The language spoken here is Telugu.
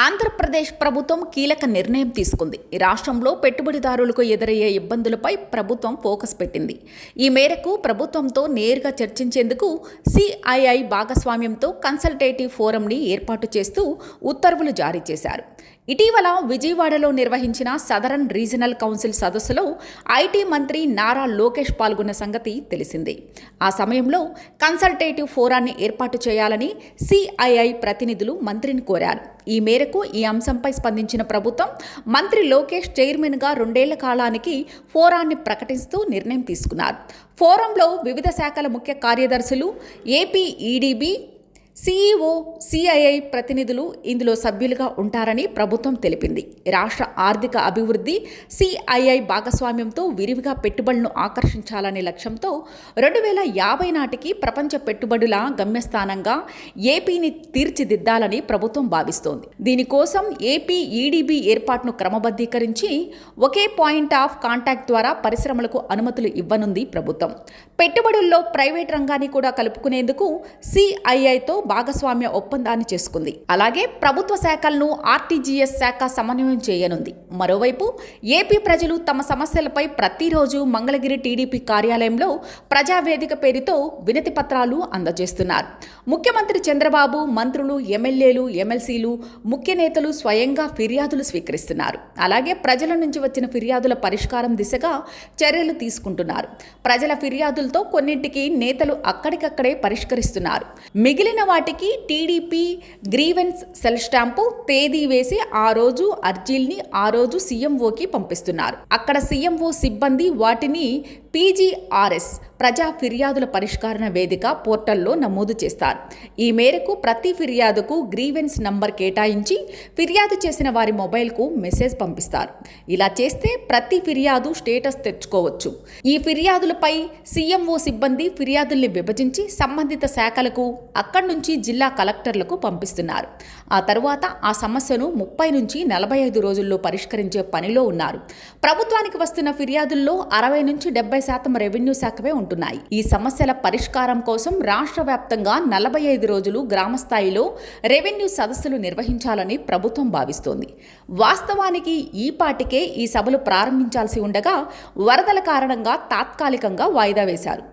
ఆంధ్రప్రదేశ్ ప్రభుత్వం కీలక నిర్ణయం తీసుకుంది. రాష్ట్రంలో పెట్టుబడిదారులకు ఎదురయ్యే ఇబ్బందులపై ప్రభుత్వం ఫోకస్ పెట్టింది. ఈ మేరకు ప్రభుత్వంతో నేరుగా చర్చించేందుకు సిఐఐ భాగస్వామ్యంతో కన్సల్టేటివ్ ఫోరంని ఏర్పాటు చేస్తూ ఉత్తర్వులు జారీ చేశారు. ఇటీవల విజయవాడలో నిర్వహించిన సదరన్ రీజనల్ కౌన్సిల్ సదస్సులో ఐటీ మంత్రి నారా లోకేష్ పాల్గొన్న సంగతి తెలిసిందే. ఆ సమయంలో కన్సల్టేటివ్ ఫోరాన్ని ఏర్పాటు చేయాలని సిఐఐ ప్రతినిధులు మంత్రిని కోరారు. ఈ మేరకు ఈ అంశంపై స్పందించిన ప్రభుత్వం మంత్రి లోకేష్ చైర్మన్గా రెండేళ్ళ కాలానికి ఫోరాన్ని ప్రకటిస్తూ నిర్ణయం తీసుకున్నారు. ఫోరంలో వివిధ శాఖల ముఖ్య కార్యదర్శులు ఏపీ ఈడీబీ సీఈఓ సిఐఐ ప్రతినిధులు ఇందులో సభ్యులుగా ఉంటారని ప్రభుత్వం తెలిపింది. రాష్ట్ర ఆర్థిక అభివృద్ధి సిఐఐ భాగస్వామ్యంతో విరివిగా పెట్టుబడులను ఆకర్షించాలనే లక్ష్యంతో రెండు వేల యాభై నాటికి ప్రపంచ పెట్టుబడుల గమ్యస్థానంగా ఏపీని తీర్చిదిద్దాలని ప్రభుత్వం భావిస్తోంది. దీనికోసం ఏపీ ఈడీబీ ఏర్పాటును క్రమబద్ధీకరించి ఒకే పాయింట్ ఆఫ్ కాంటాక్ట్ ద్వారా పరిశ్రమలకు అనుమతులు ఇవ్వనుంది ప్రభుత్వం. పెట్టుబడుల్లో ప్రైవేట్ రంగాన్ని కూడా కలుపుకునేందుకు సిఐఐతో భాగస్వామ్య ఒప్పందాన్ని చేసుకుంది. అలాగే ప్రభుత్వ శాఖలను ఆర్టీజీఎస్ శాఖ సమన్వయం చేయనుంది. మరోవైపు ఏపీ ప్రజలు తమ సమస్యలపై ప్రతిరోజు మంగళగిరి టీడీపీ కార్యాలయంలో ప్రజావేదిక పేరుతో వినతి పత్రాలు అందజేస్తున్నారు. ముఖ్యమంత్రి చంద్రబాబు మంత్రులు ఎమ్మెల్యేలు ఎమ్మెల్సీలు ముఖ్య నేతలు స్వయంగా ఫిర్యాదులు స్వీకరిస్తున్నారు. అలాగే ప్రజల నుంచి వచ్చిన ఫిర్యాదుల పరిష్కారం దిశగా చర్యలు తీసుకుంటున్నారు. ప్రజల ఫిర్యాదులతో కొన్నింటికి నేతలు అక్కడికక్కడే పరిష్కరిస్తున్నారు. మిగిలిన వాటికి టీడీపీ గ్రీవెన్స్ సెల్ స్టాంపు తేదీ వేసి ఆ రోజు అర్జీల్ని ఆ రోజు సీఎంఓకి పంపిస్తున్నారు. అక్కడ సీఎంఓ సిబ్బంది వాటిని పీజీఆర్ఎస్ ప్రజా ఫిర్యాదుల పరిష్కరణ వేదిక పోర్టల్లో నమోదు చేస్తారు. ఈ మేరకు ప్రతి ఫిర్యాదుకు గ్రీవెన్స్ నంబర్ కేటాయించి ఫిర్యాదు చేసిన వారి మొబైల్కు మెసేజ్ పంపిస్తారు. ఇలా చేస్తే ప్రతి ఫిర్యాదు స్టేటస్ తెచ్చుకోవచ్చు. ఈ ఫిర్యాదులపై సీఎంఓ సిబ్బంది ఫిర్యాదుల్ని విభజించి సంబంధిత శాఖలకు అక్కడి నుంచి జిల్లా కలెక్టర్లకు పంపిస్తున్నారు. ఆ తరువాత ఆ సమస్యను ముప్పై నుంచి నలభై ఐదు రోజుల్లో పరిష్కరించే పనిలో ఉన్నారు. ప్రభుత్వానికి వస్తున్న ఫిర్యాదుల్లో అరవై నుంచి డెబ్బై శాతం రెవెన్యూ శాఖవే ఉంటున్నాయి ఈ సమస్యల పరిష్కారం కోసం రాష్ట్ర వ్యాప్తంగా నలభై ఐదు రోజులు గ్రామ స్థాయిలో రెవెన్యూ సదస్సులు నిర్వహించాలని ప్రభుత్వం భావిస్తోంది. వాస్తవానికి ఈ పాటికే ఈ సభలు ప్రారంభించాల్సి ఉండగా వరదల కారణంగా తాత్కాలికంగా వాయిదా వేశారు.